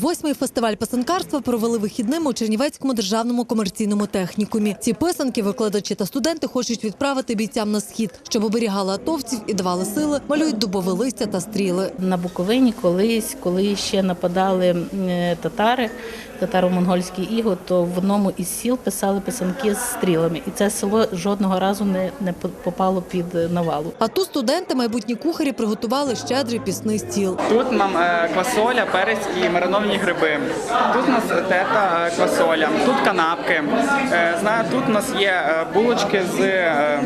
Восьмий фестиваль писанкарства провели вихідним у Чернівецькому державному комерційному технікумі. Ці писанки викладачі та студенти хочуть відправити бійцям на схід, щоб оберігали атовців і давали сили, малюють дубове листя та стріли. На Буковині колись, коли ще нападали е, татари, татаро-монгольський іго, то в одному із сіл писали писанки з стрілами. І це село жодного разу не, не попало під навалу. А тут студенти, майбутні кухарі, приготували щедрий пісний стіл. Тут нам е, квасоля, перець і мариновані гриби. Тут у нас тета е, квасоля, тут канапки. Е, Знаю, тут у нас є е, булочки з е,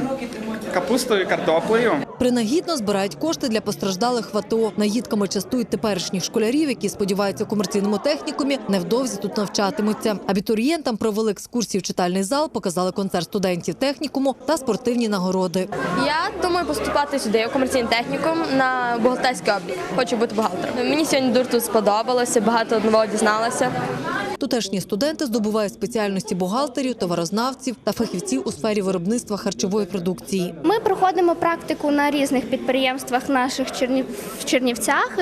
капустою і картоплею. Принагідно збирають кошти для постраждалих в АТО. Наїдками частують теперішніх школярів, які сподіваються у комерційному технікумі невдовзі тут навчатимуться. Абітурієнтам провели екскурсії в читальний зал, показали концерт студентів технікуму та спортивні нагороди. Я думаю поступати сюди у комерційний технікум на бухгалтерський облік. Хочу бути бухгалтером. Мені сьогодні дуже тут сподобалося, багато нового дізналася. Тутешні студенти здобувають спеціальності бухгалтерів, товарознавців та фахівців у сфері виробництва харчової продукції. Ми проходимо практику на різних підприємствах наших в Чернівцях,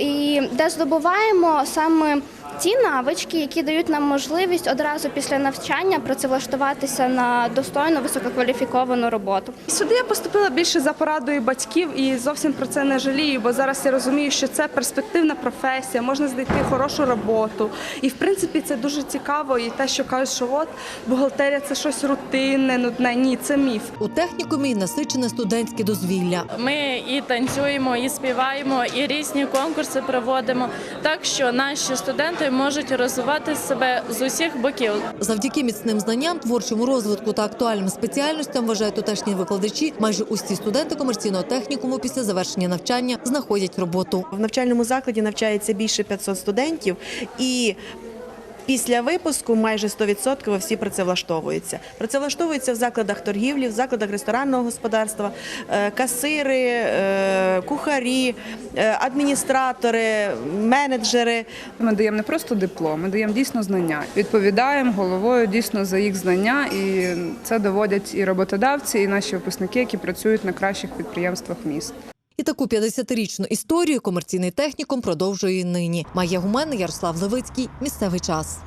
і де здобуваємо саме ті навички, які дають нам можливість одразу після навчання працевлаштуватися на достойну висококваліфіковану роботу. Сюди я поступила більше за порадою батьків і зовсім про це не жалію, бо зараз я розумію, що це перспективна професія, можна знайти хорошу роботу. І в принципі це дуже цікаво. І те, що кажуть, що от бухгалтерія це щось рутинне, нудне. Ні, це міф. У технікумі насичене студентське дозвілля. Ми і танцюємо, і співаємо, і різні конкурси проводимо, так що наші студенти можуть розвивати себе з усіх боків. Завдяки міцним знанням, творчому розвитку та актуальним спеціальностям, вважають тутешні викладачі, майже усі студенти комерційного технікуму після завершення навчання знаходять роботу. В навчальному закладі навчається більше 500 студентів і Після випуску майже 100% всі працевлаштовуються. Працевлаштовуються в закладах торгівлі, в закладах ресторанного господарства, е, касири, е, кухарі, е, адміністратори, менеджери. Ми даємо не просто диплом, ми даємо дійсно знання. Відповідаємо головою дійсно за їх знання, і це доводять і роботодавці, і наші випускники, які працюють на кращих підприємствах міст. І таку 50-річну історію комерційний технікум продовжує нині. Має Гумен, Ярослав Левицький. Місцевий час.